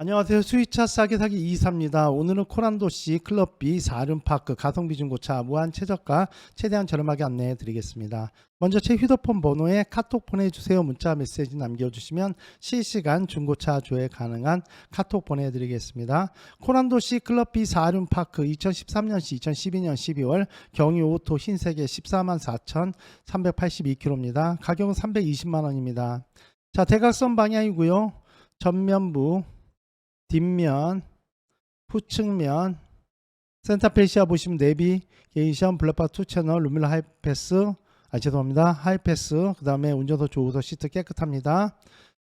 안녕하세요. 수위차 싸게 사기 2사입니다. 오늘은 코란도시 클럽비 4륜파크 가성비 중고차 무한 최저가 최대한 저렴하게 안내해 드리겠습니다. 먼저 제 휴대폰 번호에 카톡 보내주세요. 문자 메시지 남겨주시면 실시간 중고차 조회 가능한 카톡 보내드리겠습니다. 코란도시 클럽비 4륜파크 2013년시 2012년 12월 경유 오토 흰색의 14만 4,382km입니다. 가격은 320만 원입니다. 자 대각선 방향이고요. 전면부 뒷면, 후측면, 센터페시아 보시면 내비게이션, 블랙박스 2 채널, 루밀라 하이패스, 아 죄송합니다. 하이패스, 그 다음에 운전석 조우석 시트 깨끗합니다.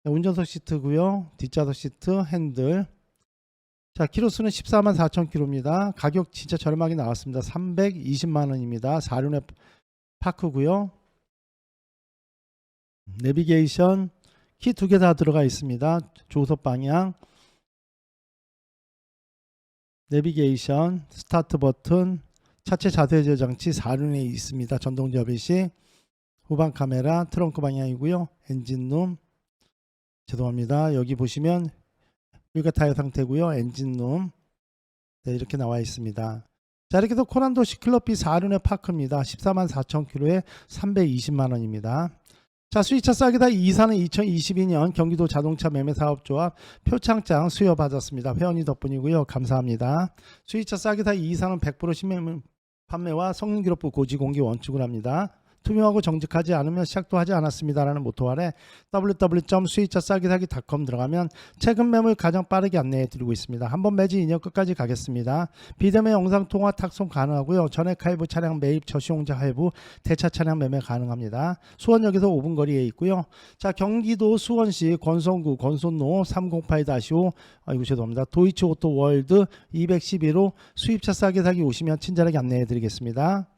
네, 운전석 시트고요. 뒷좌석 시트, 핸들. 자, 키로수는 14만 4천 킬로입니다. 가격 진짜 저렴하게 나왔습니다. 320만 원입니다. 4륜의 파크고요. 내비게이션 키 두 개 다 들어가 있습니다. 조우석 방향. 내비게이션, 스타트 버튼, 차체 자세 저장치 4륜에 있습니다. 전동 접이식, 후방 카메라, 트렁크 방향이고요. 엔진룸, 죄송합니다. 여기 보시면 휠과 타이어 상태고요. 엔진룸, 네, 이렇게 나와 있습니다. 자 이렇게 해서 코란도 시 클럽비 4륜의 파크입니다. 14만 4천 킬로에 320만 원입니다. 자 수위차 싸기다 2사는 2022년 경기도 자동차 매매사업조합 표창장 수여받았습니다. 회원이 덕분이고요. 감사합니다. 수위차 싸기다 2사는 100% 신매물 판매와 성능기록부 고지 공개 원칙을 합니다. 투명하고 정직하지 않으면 시작도 하지 않았습니다라는 모토 아래 www.수위차싸기사기.com 들어가면 최근 매물 가장 빠르게 안내해 드리고 있습니다. 한번 매지 2년 끝까지 가겠습니다. 비대면 영상 통화 탁송 가능하고요. 전액 할부 차량 매입 저시용자 할부 대차 차량 매매 가능합니다. 수원역에서 5분 거리에 있고요. 자 경기도 수원시 권성구 권선로 308-5 아이고 죄송합니다. 도이치 오토 월드 211호 수입차 싸게 사기 오시면 친절하게 안내해 드리겠습니다.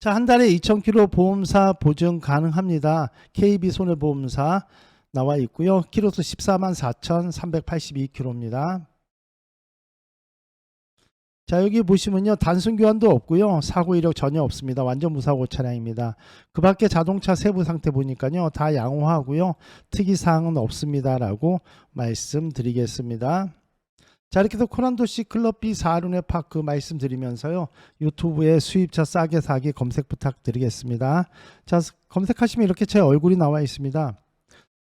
자, 한 달에 2,000km 보험사 보증 가능합니다. KB 손해보험사 나와 있고요. 키로수 14만 4,382km입니다. 자, 여기 보시면요. 단순 교환도 없고요. 사고 이력 전혀 없습니다. 완전 무사고 차량입니다. 그 밖에 자동차 세부 상태 보니까요. 다 양호하고요. 특이사항은 없습니다 라고 말씀드리겠습니다. 자 이렇게 해서 코란도시 클럽비 4륜의 파크 말씀드리면서요. 유튜브에 수입차 싸게 사기 검색 부탁드리겠습니다. 자 검색하시면 이렇게 제 얼굴이 나와 있습니다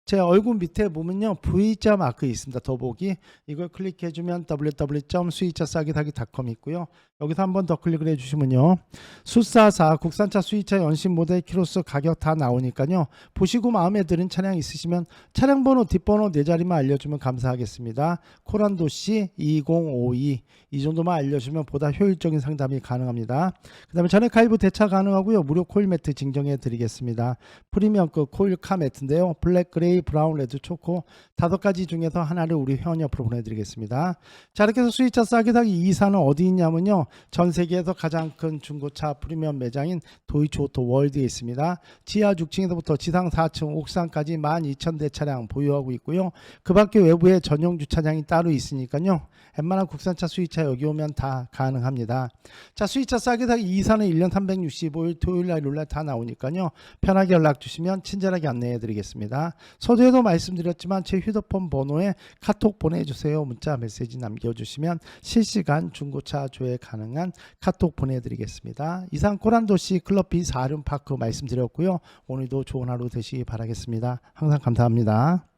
제 얼굴 밑에 보면요 V자 마크 있습니다 더보기. 이걸 클릭해주면 www.수입차싸기사기.com 있고요. 여기서 한 번 더 클릭을 해주시면요. 수사사 국산차 수입차 연식 모델 키로수 가격 다 나오니까요. 보시고 마음에 드는 차량 있으시면 차량 번호 뒷번호 네 자리만 알려주면 감사하겠습니다. 코란도시 2052 이. 정도만 알려주면 보다 효율적인 상담이 가능합니다. 그 다음에 전액 가입 대차 가능하고요. 무료 코일 매트 증정해 드리겠습니다. 프리미엄급 코일 카 매트인데요. 블랙 그레이 브라운 레드 초코 다섯 가지 중에서 하나를 우리 회원 옆으로 보내드리겠습니다. 자 이렇게 해서 수입차 싸게 사기 2사는 어디 있냐면요. 전 세계에서 가장 큰 중고차 프리미엄 매장인 도이치 오토 월드에 있습니다. 지하 6층에서부터 지상 4층 옥상까지 12,000대 차량 보유하고 있고요. 그 밖에 외부에 전용 주차장이 따로 있으니까요. 웬만한 국산차 수입차 여기 오면 다 가능합니다. 자 수입차 싸게 사기 2사는 1년 365일 토요일 날 룰날 다 나오니까요. 편하게 연락 주시면 친절하게 안내해 드리겠습니다 서두에도 말씀드렸지만 제 휴대폰 번호에 카톡 보내주세요. 문자 메시지 남겨주시면 실시간 중고차 조회 가능한 카톡 보내드리겠습니다. 이상 코란도시 클럽비 4륜파크 말씀드렸고요. 오늘도 좋은 하루 되시기 바라겠습니다. 항상 감사합니다.